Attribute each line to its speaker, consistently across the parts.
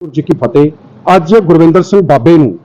Speaker 1: ਵਾਹਿਗੁਰੂ ਜੀ ਕੀ ਫਤਿਹ। ਅੱਜ ਗੁਰਵਿੰਦਰ ਸਿੰਘ ਬਾਬੇ ਨੂੰ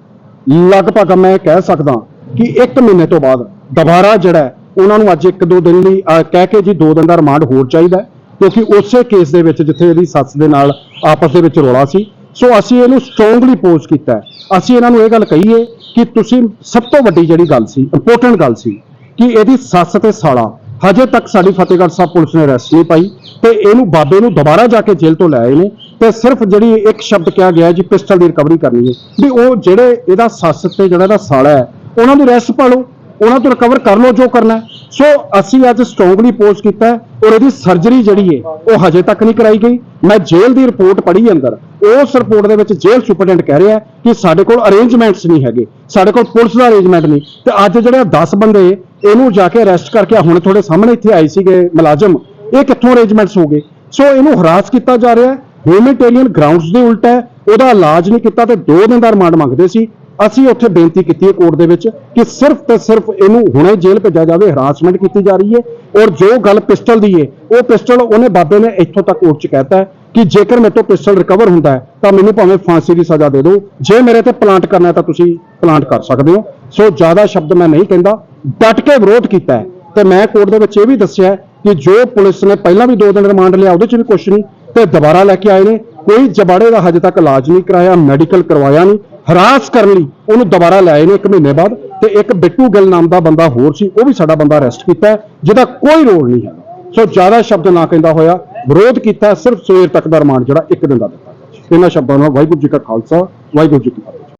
Speaker 1: ਲਗਭਗ ਮੈਂ ਕਹਿ ਸਕਦਾ ਕਿ 1 ਮਹੀਨੇ ਤੋਂ ਬਾਅਦ ਦੁਬਾਰਾ ਜਿਹੜਾ ਉਹਨਾਂ ਨੂੰ ਅੱਜ ਇੱਕ ਦੋ ਦਿਨ ਲਈ ਕਹਿ ਕੇ ਜੀ ਦੋ ਦਿਨ ਦਾ ਰਿਮਾਂਡ ਹੋਰ ਚਾਹੀਦਾ ਕਿਉਂਕਿ ਉਸੇ ਕੇਸ ਦੇ ਵਿੱਚ ਜਿੱਥੇ ਇਹਦੀ ਸੱਸ ਦੇ ਨਾਲ ਆਪਸ ਦੇ ਵਿੱਚ ਰੌਲਾ ਸੀ। ਸੋ ਅਸੀਂ ਇਹਨੂੰ ਸਟਰੋਂਗਲੀ ਪੋਜ਼ ਕੀਤਾ ਅਸੀਂ ਇਹਨਾਂ ਨੂੰ ਇਹ ਗੱਲ ਕਹੀਏ ਕਿ ਤੁਸੀਂ ਸਭ ਤੋਂ ਵੱਡੀ ਜਿਹੜੀ ਗੱਲ ਸੀ ਇੰਪੋਰਟੈਂਟ ਗੱਲ ਸੀ, ਕਿ ਇਹਦੀ ਸੱਸ ਤੇ ਸਾਲਾ ਹਜੇ ਤੱਕ ਸਾਡੀ ਫਤਿਹਗੜ੍ਹ ਸਾਹਿਬ ਪੁਲਿਸ ਨੇ ਅਰੈਸਟ ਨਹੀਂ ਪਾਈ ਤੇ ਇਹਨੂੰ ਬਾਬੇ ਨੂੰ ਦੁਬਾਰਾ ਜਾ ਕੇ ਜੇਲ੍ਹ ਤੋਂ ਲੈ ਆਏ ਨੇ। ਤੇ ਸਿਰਫ ਜਿਹੜੀ ਇੱਕ ਸ਼ਬਦ ਕਿਹਾ ਗਿਆ ਜੀ, ਪਿਸਟਲ ਦੀ ਰਿਕਵਰੀ ਕਰਨੀ ਹੈ। ਵੀ ਉਹ ਜਿਹੜੇ ਇਹਦਾ ਸੱਸ ਤੇ ਜਿਹੜਾ ਇਹਦਾ ਸਾਲਾ ਹੈ, ਉਹਨਾਂ ਦੀ ਰੈਸਟ ਪਾ ਲਓ ਉਹਨਾਂ ਤੋਂ ਰਿਕਵਰ ਕਰ ਲਓ ਜੋ ਕਰਨਾ ਸੋ ਅਸੀਂ ਅੱਜ ਸਟਰੋਂਗਲੀ ਪੋਜ਼ ਕੀਤਾ ਔਰ ਇਹਦੀ ਸਰਜਰੀ ਜਿਹੜੀ ਹੈ, ਉਹ ਹਜੇ ਤੱਕ ਨਹੀਂ ਕਰਾਈ ਗਈ। ਮੈਂ ਜੇਲ੍ਹ ਦੀ ਰਿਪੋਰਟ ਪੜ੍ਹੀ ਅੰਦਰ। ਉਸ ਰਿਪੋਰਟ ਦੇ ਵਿੱਚ ਜੇਲ੍ਹ ਸੁਪਰਡੈਂਟ ਕਹਿ ਰਿਹਾ ਕਿ ਸਾਡੇ ਕੋਲ ਅਰੇਂਜਮੈਂਟਸ ਨਹੀਂ ਹੈਗੇ। ਸਾਡੇ ਕੋਲ ਪੁਲਿਸ ਦਾ ਅਰੇਂਜਮੈਂਟ ਨਹੀਂ। ਤੇ ਅੱਜ ਜਿਹੜੇ 10 ਬੰਦੇ ਇਹਨੂੰ ਜਾ ਕੇ ਅਰੈਸਟ ਕਰਕੇ ਹੁਣ ਤੁਹਾਡੇ ਸਾਹਮਣੇ ਇੱਥੇ ਆਏ ਸੀਗੇ ਮੁਲਾਜ਼ਮ। ਇਹ ਕਿੱਥੋਂ ਅਰੇਂਜਮੈਂਟਸ ਹੋ ਗਏ? ਸੋ ਇਹਨੂੰ ਹਰਾਸ ਕੀਤਾ ਜਾ ਰਿਹਾ ਹਿਊਮੈਨਿਟੇਰੀਅਨ ਗਰਾਊਂਡਸ ਦੇ ਉਲਟ ਹੈ, ਉਹਦਾ ਇਲਾਜ ਨਹੀਂ ਕੀਤਾ ਤੇ 2 ਦਿਨ ਦਾ ਰਿਮਾਂਡ ਮੰਗਦੇ ਸੀ। ਅਸੀਂ ਉੱਥੇ ਬੇਨਤੀ ਕੀਤੀ ਹੈ ਕੋਰਟ ਦੇ ਵਿੱਚ ਕਿ ਸਿਰਫ ਤੇ ਸਿਰਫ ਇਹਨੂੰ ਹੁਣੇ ਜੇਲ੍ਹ ਭੇਜਿਆ ਜਾਵੇ ਹਰਾਸਮੈਂਟ ਕੀਤੀ ਜਾ ਰਹੀ ਹੈ। ਔਰ ਜੋ ਗੱਲ ਪਿਸਟਲ ਦੀ ਹੈ, ਉਹ ਪਿਸਟਲ ਉਹਨੇ ਬਾਬੇ ਨੇ ਇੱਥੋਂ ਤੱਕ ਕੋਰਟ 'ਚ ਕਹਿਤਾ ਕਿ ਜੇਕਰ ਮੇਰੇ ਤੋਂ ਪਿਸਟਲ ਰਿਕਵਰ ਹੁੰਦਾ ਹੈ, ਤਾਂ ਮੈਨੂੰ ਭਾਵੇਂ ਫਾਂਸੀ ਦੀ ਸਜ਼ਾ ਦੇ ਦਿਓ। ਜੇ ਮੇਰੇ ਤੇ ਪਲਾਂਟ ਕਰਨਾ ਹੈ ਤਾਂ ਤੁਸੀਂ ਪਲਾਂਟ ਕਰ ਸਕਦੇ ਹੋ। ਸੋ ਜ਼ਿਆਦਾ ਸ਼ਬਦ ਮੈਂ ਨਹੀਂ ਕਹਿੰਦਾ, ਡਟ ਕੇ ਵਿਰੋਧ ਕੀਤਾ ਹੈ। ਤੇ ਮੈਂ ਕੋਰਟ ਦੇ ਵਿੱਚ ਇਹ ਵੀ ਦੱਸਿਆ ਕਿ ਜੋ ਪੁਲਿਸ ਨੇ ਪਹਿਲਾਂ ਵੀ 2 ਦਿਨ ਰਿਮਾਂਡ ਲਿਆ, ਉਹਦੇ 'ਚ ਵੀ ਕੁਝ ਨਹੀਂ। ਤੇ ਦੁਬਾਰਾ ਲੈ ਕੇ ਆਏ ਨੇ। ਕੋਈ ਜਬਾੜੇ ਦਾ ਹਜੇ ਤੱਕ ਇਲਾਜ ਨਹੀਂ ਕਰਾਇਆ ਮੈਡੀਕਲ ਕਰਵਾਇਆ ਨਹੀਂ। ਹਰਾਸ ਕਰਨ ਲਈ ਉਹਨੂੰ ਦੁਬਾਰਾ ਲੈ ਨੇ 1 ਮਹੀਨੇ ਬਾਅਦ ਤੇ ਇੱਕ ਬਿੱਟੂ ਗਿੱਲ ਨਾਮ ਦਾ ਬੰਦਾ ਹੋਰ ਸੀ, ਉਹ ਵੀ ਸਾਡਾ ਬੰਦਾ ਅਰੈਸਟ ਕੀਤਾ ਜਿਹਦਾ ਕੋਈ ਰੋਲ ਨਹੀਂ ਹੈ ਸੋ ਜ਼ਿਆਦਾ ਸ਼ਬਦ ਨਾ ਕਹਿੰਦਾ ਹੋਇਆ, ਵਿਰੋਧ ਕੀਤਾ ਸਿਰਫ ਸਵੇਰ ਤੱਕ ਦਾ ਰਿਮਾਂਡ ਜਿਹੜਾ ਇੱਕ ਦਿਨ ਦਾ ਦਿੱਤਾ ਇਹਨਾਂ ਸ਼ਬਦਾਂ ਨਾਲ ਵਾਹਿਗੁਰੂ ਜੀ ਕਾ ਖਾਲਸਾ, ਵਾਹਿਗੁਰੂ ਜੀ ਕੀ